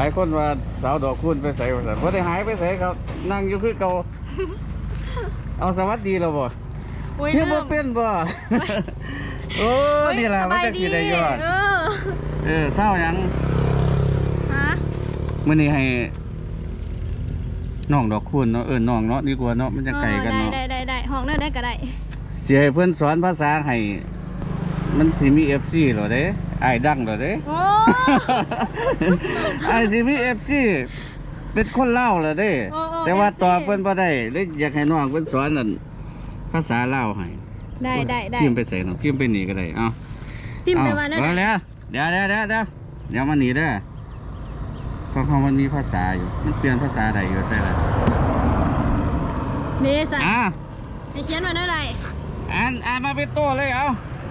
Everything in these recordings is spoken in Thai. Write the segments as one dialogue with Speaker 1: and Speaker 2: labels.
Speaker 1: หลายคนว่าสาวดอกคุณไปใส่ว่าซั่นบ่ได้หายไปใส่ครับ นั่งอยู่คือเก่าเอาสวัสดีแล้วบ่
Speaker 2: โอ้ย
Speaker 1: เฮ็ดบ่
Speaker 2: เริ่ม
Speaker 1: เป็นบ่ โอ้
Speaker 2: โอ้ย
Speaker 1: นี่ล่ะ
Speaker 2: ส
Speaker 1: มัน
Speaker 2: บาย
Speaker 1: จะสิได้ยอด
Speaker 2: เออ
Speaker 1: เออเศร้าหยัง
Speaker 2: ฮะ
Speaker 1: มื้อนี้ให้น้องดอกคุณเนาะเอิ้นน้องเนาะดีกว่าเนาะมันจะไกลกัน
Speaker 2: เออ
Speaker 1: เนาะ
Speaker 2: ได้ได้ได้ได้ห้องเนื้อได้ก็ได้
Speaker 1: สิให้เพิ่นสอนภาษาให้มันสิมี FC เหรอเด้ อ้ายดังเหรอเด้
Speaker 2: โอ้
Speaker 1: ไอซีพีเอฟซีเป็นคนเล่าวเหรอเด้
Speaker 2: โอ้โอ้
Speaker 1: แต่ว่า
Speaker 2: FC
Speaker 1: ตอบเพิ่นบ่ได้เลยอยากให้น้องเพิ่นสอนนั่นภาษาลาวให้
Speaker 2: ได้ได้ได้
Speaker 1: พิมพ์ไปใส่น้องพิมพ์ไปนี่ก็ได้เอ้า
Speaker 2: พิมพ์ไป
Speaker 1: เอ้
Speaker 2: ว่านั่น
Speaker 1: เอ
Speaker 2: น่ะ
Speaker 1: แล้วเดี๋ยวเดี๋ยวเดี๋ยวเดี๋ยวเดี๋ยวมานี่เด้อเพราะเขามันมีภาษาอยู่ มันเปลี่ยนภาษาใดอยู่ใช่ล่ะ
Speaker 2: เนสัน
Speaker 1: อะ
Speaker 2: ให้เขียนว่าอะไร
Speaker 1: อ่านอ่านมาเป็นตัวเลยเอ้า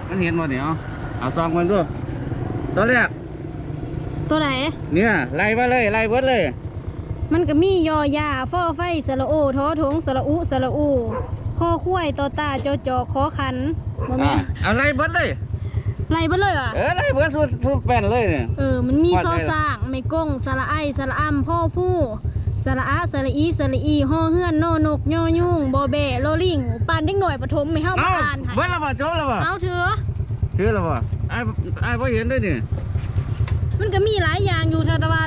Speaker 1: มันเห็นบ่เนี่ยเอาเอาซองมันดู ตัวแรก
Speaker 2: ตัวไหน
Speaker 1: เนี่ยไล่มาเลยไล่เบิดเลย
Speaker 2: มันก็มียอยาฟอไฟสระโอทอทงสระอุสระอูคอควายตอตาจอจอคอขันบ่แม่
Speaker 1: อะ
Speaker 2: น
Speaker 1: เอาไล่เบิดเลย
Speaker 2: ไล่เบ่เลยว่ะ
Speaker 1: เออไล่เบิดสุดสุดแป้นเลยเนี่ย
Speaker 2: เออ มันมี
Speaker 1: ว่า
Speaker 2: ซอ
Speaker 1: ไงล่ะ
Speaker 2: สร้างไม่กงสระไอสระอ้ำพ่อผู้สระอะสระอีสระอีห่อเฮือนโนนกย่อยุ่งบอเบโลลิงปานเด็กหน่อยปฐมไม่เฮา
Speaker 1: เอ้า
Speaker 2: ปานให้
Speaker 1: เบิดแล้วบ่จบแล้วบ่
Speaker 2: เอาเถอะ
Speaker 1: ถือแล้วบ่ ไอ้ไอ้บ่เห็นด้วยนี่
Speaker 2: มันก็มีหลายอย่างอยู่เธอแต่ว่า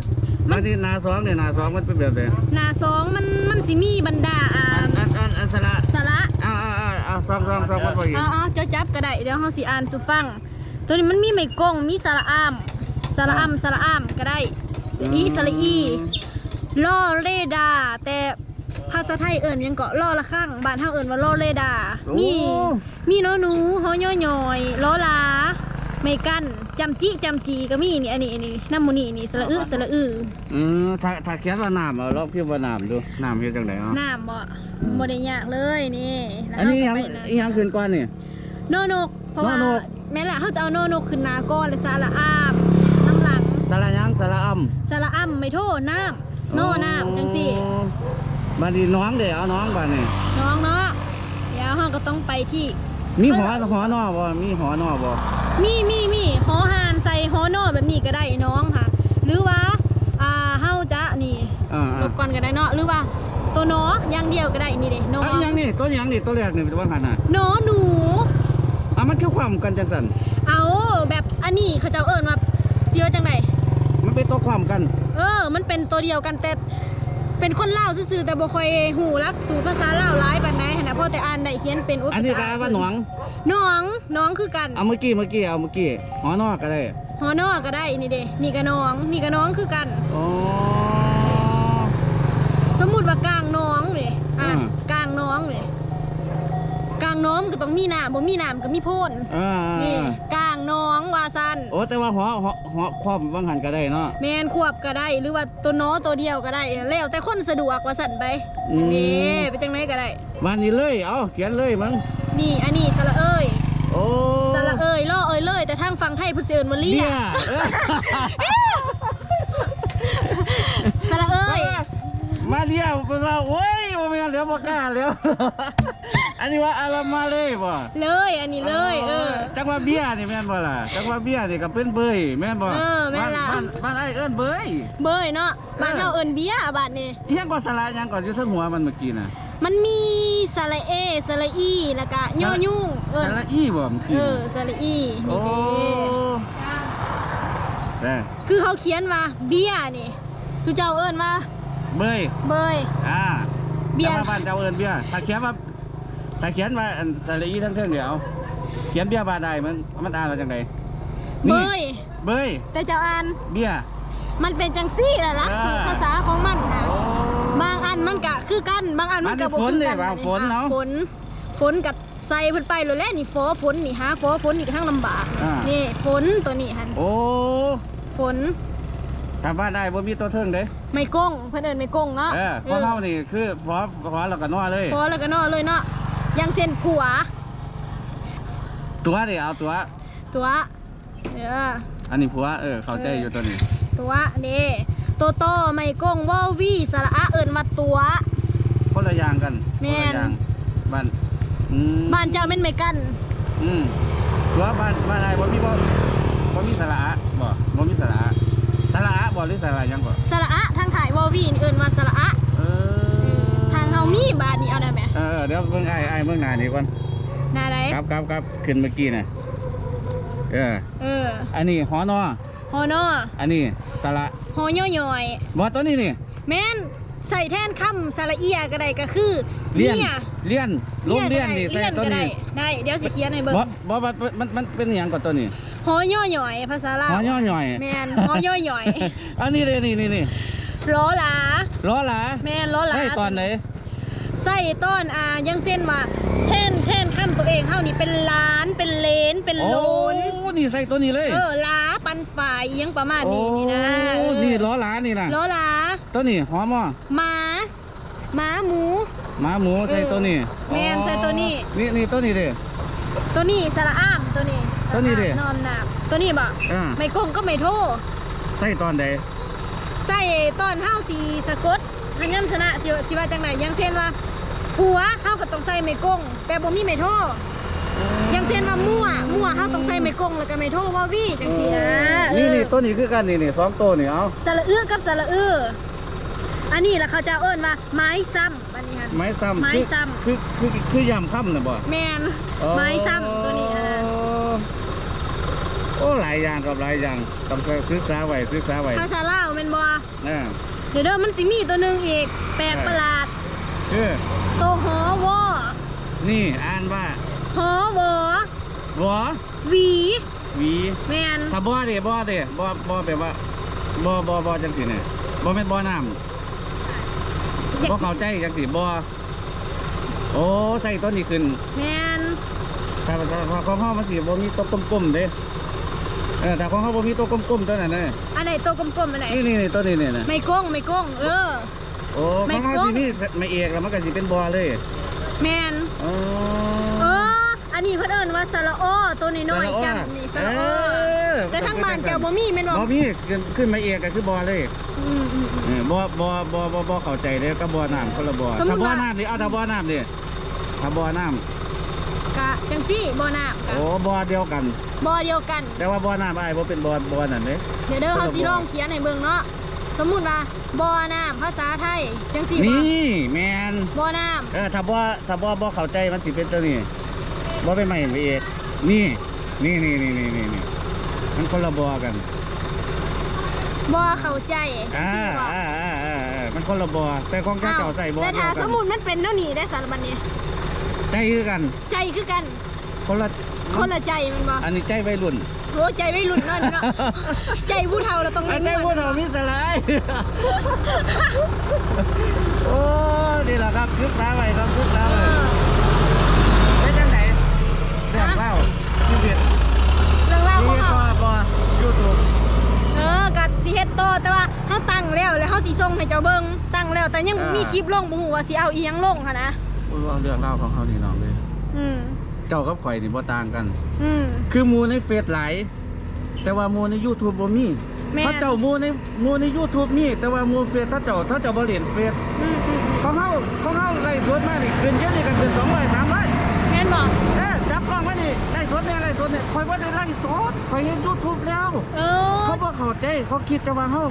Speaker 1: มาที่หนาสองเนี่ยหนาสองมันเป็นแบบไหน
Speaker 2: หน้าสองมันมันสิมีบรรดาอ่า
Speaker 1: อันอันอันอันสระ
Speaker 2: สระ
Speaker 1: เอาเอาเอาเอาสองสองสองมันบ่เห็น
Speaker 2: เอาเอาเจ้าจับก็ได้เดี๋ยวเฮาสิอ่านสุฟัง ตัวนี้มันมีไม่กงมีสระอ้ำสระอ้ำสระอ้ำก็ได้สระอีสระอีล่อเรดา แต่ภาษาไทยเอิ่นหยังเกาะล่อละข้างบ้านเฮาเอิ่นว่าล่อเรดา มีมีน้อหนูฮอย่อย่อยล้อลา ไม่กันจำจิจำจีก็มีนี่อันนี้อันนี้น้ำมูนี่นี่สระอึสระอือ
Speaker 1: อืมถ้าถ้าเขียนว่าน้ำเอาลองพิมพ์ว่าน้ำดูน้ำเฮ็ดจังได๋เนาะ
Speaker 2: น้ำบ่บ่ได้ยากเลยนี่แล้ว
Speaker 1: อันนี้ยัง
Speaker 2: เาก็ไปะ
Speaker 1: อีหยังขึ้นก่อนนี่
Speaker 2: โนนกเพราะว่า
Speaker 1: โนนก
Speaker 2: แม่นละเขาจะเอาโนนกขึ้นหนาก้อนเลยสาระอาบน้ำหลัง
Speaker 1: สระหยังสระอ่ำ
Speaker 2: สาระอ้ำไม่โทษน้ำโนน้ำจังสิ
Speaker 1: อ๋อบัดนี้น้องเด้เอาน้องบัดนี้
Speaker 2: น้องเนาะเดี๋ยวเราก็ต้องไปที่
Speaker 1: มีหอหอนอบ่มีหอนอบ่
Speaker 2: มีมีมีหอหานใส่หอนอแบบนี้ก็ได้น้องค่ะ หรือว่าอ่าเฮาจะนี่
Speaker 1: อ่า
Speaker 2: ลบก่อนก็ได้เนาะหรือว่าตัวหนออย่างเดียวก็ได้นี่เด้หนอ
Speaker 1: ๆอะอีหยังนี่ตัวหยังนี่ตัวแรกนี่เป็นว่าหั่นน่ะ
Speaker 2: หนอหนู
Speaker 1: อะมันคือความกันจังซั่น
Speaker 2: เอาแบบอันนี้เขาเจ้าเอิ้นว่าสิว่าจังได
Speaker 1: มันเป็นตัวความกัน
Speaker 2: เออ มันเป็นตัวเดียวกันแต่ เป็นคนลาวซื่อๆแต่บ่ค่อยหูรักสู่ภาษาลาวหลายปานใดหันน่ะเพราะแต่อ่านได้เขียนเป็นโอั
Speaker 1: นนี้ก็อ่านว่าหนอง
Speaker 2: น้องน้องคือกัน
Speaker 1: เอาเมื่อกี้เมื่อกี้เอาเมื่อกี้หอนอก็ได้
Speaker 2: ฮอนอก็ได้นี่เด้นี่ก็น้องนี่ก็น้องคือกัน
Speaker 1: อ๋อ
Speaker 2: สมมุติว่ากลางน้องเลยอะ
Speaker 1: อืม
Speaker 2: กลางน้องเลยกลางน้องก็ต้องมีน้ำบ่มีน้ำก็มีโพ่น
Speaker 1: อ่า
Speaker 2: นี่กลาง น้องว่าซัน
Speaker 1: โอ้แต่ว่าหอหอหอความบางหันก็ได้เนาะ
Speaker 2: แมนควบก็ได้ หรือว่าตัวน้อตัวเดียวก็ได้แล้วแต่คนสะดวกว่าสั่นไป
Speaker 1: อืม
Speaker 2: นี่เป็นจังไดก็ได้
Speaker 1: วันนี้เลยเอาเขียนเลยมั้ง
Speaker 2: นี่อันนี้สระเอ้ย
Speaker 1: โอ้
Speaker 2: สระเอ้ยล่อเอ้ยเลยแต่ทางฝั่งไทยเพิ่นสิเอิ้นว่าเลี่
Speaker 1: เนี่ยยเอ้ย
Speaker 2: สระเอ้ย
Speaker 1: มาเรียวเป็นว่าโอ้ย โมเมนเดี๋ยวบอกล้าแล้ว อันนี้ว่าอารามาเลยบ่
Speaker 2: เลยอันนี้เลยเออ
Speaker 1: จังว่าเบี้ยนี่แม่นบ่ล่ะจังว่าเบี้ยนี่ก็เป็นเบยแม่นบ่
Speaker 2: เออแม่นล่ะ
Speaker 1: บ้านบ้านไอ้เอิ้นเบย
Speaker 2: เบยเนาะบ้านเฮาเอิ้นเบียร์บาดนี้
Speaker 1: อีหยังก็สละหยังก่อนอยู่เทั้งหัวมันเมื่อกี้น่ะ
Speaker 2: มันมีสระเอสระอีแล้วก็ย่อยุ่งเอิ้
Speaker 1: ส
Speaker 2: น
Speaker 1: ละอีบ่เมื่อกี้
Speaker 2: เออสระอี
Speaker 1: โอ้
Speaker 2: นี่เด้
Speaker 1: เด้อ
Speaker 2: คือเขาเขียนว่าเบียร์นี่สุเจ้าเอิ้นว่า
Speaker 1: เบย
Speaker 2: เบย
Speaker 1: อ่า
Speaker 2: เบี้ย
Speaker 1: แต่ว่าบ้านเจ้าเอิ้นเบี้ยถ้าเขียนว่าถ้าเขียนว่าอันสละอีทั้งเครื่องเดียว เขียนเบี้ยบาได้มันมันอ่านว่าจังได
Speaker 2: เบ
Speaker 1: นี่
Speaker 2: ย
Speaker 1: เบย
Speaker 2: แต่เจ้าอ่าน
Speaker 1: เบี้ย
Speaker 2: มันเป็นจังซี่แหละลักษณะ
Speaker 1: อ่า
Speaker 2: ภาษาของมันค่ะ
Speaker 1: โอ้
Speaker 2: บางอันมันกะคือกันบางอันมันกะ
Speaker 1: อันนี้
Speaker 2: บ่คือกัน
Speaker 1: ฝนเนี่ยบางฝนเนาะ
Speaker 2: ฝนฝนกับใส่เพิ่นไปเลยแหละนี่ฝอฝนนี่ฮะฝอฝนนี่ก็ทั้งลำบาก
Speaker 1: อ่า
Speaker 2: นี่ฝนตัวนี้หัน
Speaker 1: โอ้
Speaker 2: ฝน
Speaker 1: ถ้าบ้านได้บ่มีตัวเทิงเด้
Speaker 2: ไม่ก้งเพิ่นเอิ้นไม่ก้งเนาะ
Speaker 1: เออเพราะเฮานี่คือฟอฟอแล้วก็นอเลย
Speaker 2: ฝอแล้วก็เนาะเลยเนาะอยังเส้นผัว
Speaker 1: ตัวนี่เอาตัว
Speaker 2: ตัวเด้อ
Speaker 1: อันนี้ผัวเออเข้าใจอยู่ตัวนี้
Speaker 2: ตัวนี่โตโตไม่ก้งวอวีสระอะเอิ้นมาตัว
Speaker 1: คนละอย่างกัน
Speaker 2: แม่
Speaker 1: คนละ
Speaker 2: น
Speaker 1: อย่างบ้านอืม
Speaker 2: บ้านเจ้าแม่นไม่กัน
Speaker 1: อืมตัวบ้านบ้านได้บ่มีบ่บ่มีสระอะบ่บ่มีสระอะสระอะ บ่ก่อนหรือสระยังก่อน
Speaker 2: สระอะทางถ่ายวอวีนี่เอิ้นว่าสระอะ
Speaker 1: เออ
Speaker 2: ทางเฮามีบาทนี่เอาได้ไหม
Speaker 1: เออเดี๋ยวเบิ่งไอ้ไอ้ายเบิ่งหน้านี่ก่อน
Speaker 2: หนาได
Speaker 1: ครับครับครับขึ้นเมื่อกี้น่ะเออ
Speaker 2: เออ
Speaker 1: อันนี้หอนอ
Speaker 2: ฮอนอ
Speaker 1: อันนี้สระ
Speaker 2: ฮอย่อยอย
Speaker 1: บ่ตัวนี้นี่
Speaker 2: แม่นใส่แทนคำสระเอียก็ได้ก็คือ
Speaker 1: เลียน
Speaker 2: เนี่ย
Speaker 1: เลียนลงเลียนนี่
Speaker 2: เลี
Speaker 1: ใส่
Speaker 2: ยน
Speaker 1: ตัว
Speaker 2: ก็ได้
Speaker 1: นี้
Speaker 2: ได้เดี๋ยวสิเขียนให้เบิ่ง
Speaker 1: บ่บ่บ่มันมันเป็นอหย่างก่อนตัวนี้
Speaker 2: ฮอย่อยอยภาษาลาว
Speaker 1: หอย่อหน่อย
Speaker 2: แม่นฮอย่อยอย
Speaker 1: อันนี้เลยนี่นี่นี่
Speaker 2: ล้อหลา
Speaker 1: ล้อหลา
Speaker 2: แม่นล้อหลา
Speaker 1: ใช่ตอนไหน
Speaker 2: ใส่ต้นอ่ายังเส้นว่าแทนแทนคำตัวเองเฮานี่เป็นล้านเป็นเลนเป็น
Speaker 1: โอ้
Speaker 2: โลน
Speaker 1: นี่ใส่ตัวนี้เลย
Speaker 2: เออล้าปันฝ่ายอิหยังประมาณนี้นี่นะ
Speaker 1: โอ้
Speaker 2: เออ
Speaker 1: นี่ล้อหลานี่นะ
Speaker 2: ล้อหลา
Speaker 1: ตัวนี้หอมอะ
Speaker 2: หมาหมาหมู
Speaker 1: หมาหมูใส่ตัวนี้
Speaker 2: แม่นใส่ตัวนี้
Speaker 1: นี่นี่ตัวนี้เด้
Speaker 2: ตัวนี้สระอ้าม ตัวนี้
Speaker 1: ตัวนี้ดิ
Speaker 2: นอนหนาบตัวนี้บ่
Speaker 1: อ่า
Speaker 2: ไม่กงก็ไม่โทษ
Speaker 1: ใส่ตอนใด
Speaker 2: ใส่ตอนเฮาสีสะกดพยัญชนะสิว่าสิว่าจังไหนอยังเช่นว่าหัวเฮาก็ต้องใส่ไม่กงแต่บ่มีไม่โทษอยังเช่นว่ามั่วมั่วเฮาต้องใส่ไม่กงแล้วก็ไม่โทษว่าวี่จังซี่นะเอ
Speaker 1: นี่
Speaker 2: อ
Speaker 1: นี่ตัวนี้คือกันนี่นี่สองตัวนี่เอา
Speaker 2: สระเอื้อกับสระเอื้ออันนี้ล่ะเขาจะเอิ้นว่าไม้ซ้ำอันนี้ฮะ
Speaker 1: ไม้ซ้ำ
Speaker 2: ไม้
Speaker 1: คือ
Speaker 2: ซ้ำ
Speaker 1: คือคือคือยำค่ำนะบ่
Speaker 2: แมนไม้ซ้ำตัวนี้ฮะ
Speaker 1: โอ้หลายอย่างกับหลายอย่างต้องศึกษาไว้ศึกษาไว้
Speaker 2: ภาษาลาวแม่นบ่
Speaker 1: นะ
Speaker 2: เดี๋ยวเด้อมันสิมีตัวหนึงอีกแปลกประหลาด
Speaker 1: คือ
Speaker 2: โตหอวอ
Speaker 1: นี่อ่านว่า
Speaker 2: หอวอ
Speaker 1: วอ
Speaker 2: หวี
Speaker 1: หวี
Speaker 2: แมน
Speaker 1: ถ้าบ่เด้บ่เด้บ่บ่แปลว่าบ่บ่บ่จังซี่เนี่ยบ่แม่นบ่น้ำ
Speaker 2: อยาก
Speaker 1: บ่เข้าใจจังซี่บ่โอ้ใส่ตัวนี้ขึ้น
Speaker 2: แมน
Speaker 1: ถ้าถ้าถ้าของเฮามันสิบ่มีตัวกลมๆเด้เออถ้าของเฮาบ่มีตัวกลมๆตัวนั้นน่ะ
Speaker 2: อันไหนตัวกลมๆอันไหน
Speaker 1: นี่นี่นี่ตัวนี้เนี่ยนะ
Speaker 2: ไม่ก้งไม่ก้งเออ
Speaker 1: โอ้
Speaker 2: ไม่
Speaker 1: ของเฮาก
Speaker 2: ลม
Speaker 1: สิมีไม่เอกแล้วมันก็สิเป็นบอเลย
Speaker 2: แมน
Speaker 1: อ๋อ
Speaker 2: เอออันนี้เพิ่นเอิ้นว่าสระออตัวน้อยๆจำนี่สระออแต่ทางบ้านแกวบ่มีแม่นบ่
Speaker 1: บ่มีขึ้นขึ้นไม่เอกก็คือบอเลย
Speaker 2: อืมอืมอืม
Speaker 1: เออบ่บ่บ่บ่บ่เข้าใจเด้ก็บ่อน้ำคนละบ่อ
Speaker 2: สมมุ
Speaker 1: ถ้า
Speaker 2: ติ
Speaker 1: บ่อ
Speaker 2: ว่า
Speaker 1: น้ำนี่เอาถ้าบ่อน้ำนี่ถ้าบ่อน้ำ
Speaker 2: จังซี่บ่น้ำกะ
Speaker 1: โอ้บ่อเดียวกัน
Speaker 2: บ่เดียวกัน
Speaker 1: แต่ว่าบ่อน้ำอ้ายบ่เป็นบ่อบ่อนั่นเด้
Speaker 2: เดี๋ยวเด้อ
Speaker 1: คนละ
Speaker 2: เฮาสิ
Speaker 1: บ่
Speaker 2: ลองเขียนให้เบิ่งเนาะสมมุติว่าบ่อน้ำภาษาไทยจังซี่บ่
Speaker 1: นี่แม่น
Speaker 2: บ่อน้ำ
Speaker 1: เออถ้าบ่ถ้าบ่บ่เข้าใจมันสิเป็นตัวนี้บ่เป็นไม่ไม่เอกนี่นี่นี่นี่นี่นี่นี่มันคนละบ่อกัน
Speaker 2: บ่เข้าใจจัง
Speaker 1: อ่า
Speaker 2: ซี่บ่
Speaker 1: อ่าอ่าอ่าอ่ามันคนละบ่อแต่ของเจ้าเจ้าใส่บ่อ
Speaker 2: แต่
Speaker 1: เดีย
Speaker 2: ถ้าว
Speaker 1: กั
Speaker 2: ส
Speaker 1: น
Speaker 2: มมุติมันเป็นแนวนี้ได้สารบัดนี้
Speaker 1: ใจคือกัน
Speaker 2: ใจคือกัน
Speaker 1: คนละ
Speaker 2: คนละใจมันบ่
Speaker 1: อันนี้ใจวัยรุ่น
Speaker 2: โหใจไม่รุ่นเนั่นเนาะใจผู้เฒ่าเราต้อง
Speaker 1: อัน
Speaker 2: เล่น
Speaker 1: ใจพวกเรามีสลายโอ้นี่แหละครับซึกษาไว้ครับซึกษา
Speaker 2: เอ
Speaker 1: ไว้
Speaker 2: อ
Speaker 1: เป็นจังไหนเรื่องเล่าชีวิต
Speaker 2: เรื่องราวของ
Speaker 1: นี่
Speaker 2: เฮา
Speaker 1: ก็บ่ยูทูบ
Speaker 2: เออกัสิเฮ็ดต่อแต่ว่าเฮาตั้งแล้วแล้วเฮาสิส่งให้เจ้าเบิ่งตั้งแล้วแต่ยังบ่มีคลิปลงบ่ฮู้ว่าสิเอาอีหยังลงหั่นนะ
Speaker 1: พูดว่าเรื่องเล่าของเขานี่น้องเลย
Speaker 2: อืม
Speaker 1: เจ้ากับข่อยนี่บ่ต่างกัน
Speaker 2: อืม
Speaker 1: คือหมูในเฟซหลายแต่ว่าหมูใน YouTube บ่มี
Speaker 2: แม่น
Speaker 1: ถ้าเจ้าหมูในหมูใน YouTube มี แต่ว่าหมูเฟซถ้าเจ้าถ้าเจ้าบ่เล่นเฟซ
Speaker 2: อืมอืมอืม
Speaker 1: ของเฮาของเฮาไล่สดมานี่เกินเยอะนี่ก็เกิน200 300
Speaker 2: แม่นบ่
Speaker 1: เอ้ยจับกล้องไว้นี่ไล่สดเนี่ยไล่สดเนี่ยข่อยบ่ได้ไล่สดข่อยเห็น YouTube แล้ว
Speaker 2: เออ
Speaker 1: เขาบ่เข้าใจเขาคิดแต่ว่าเฮา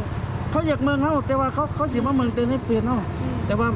Speaker 1: เขาอยากเมืองเฮาแต่ว่าเขาเขาสิมาเมืองแต่ในเฟซเฮาแต่ว่า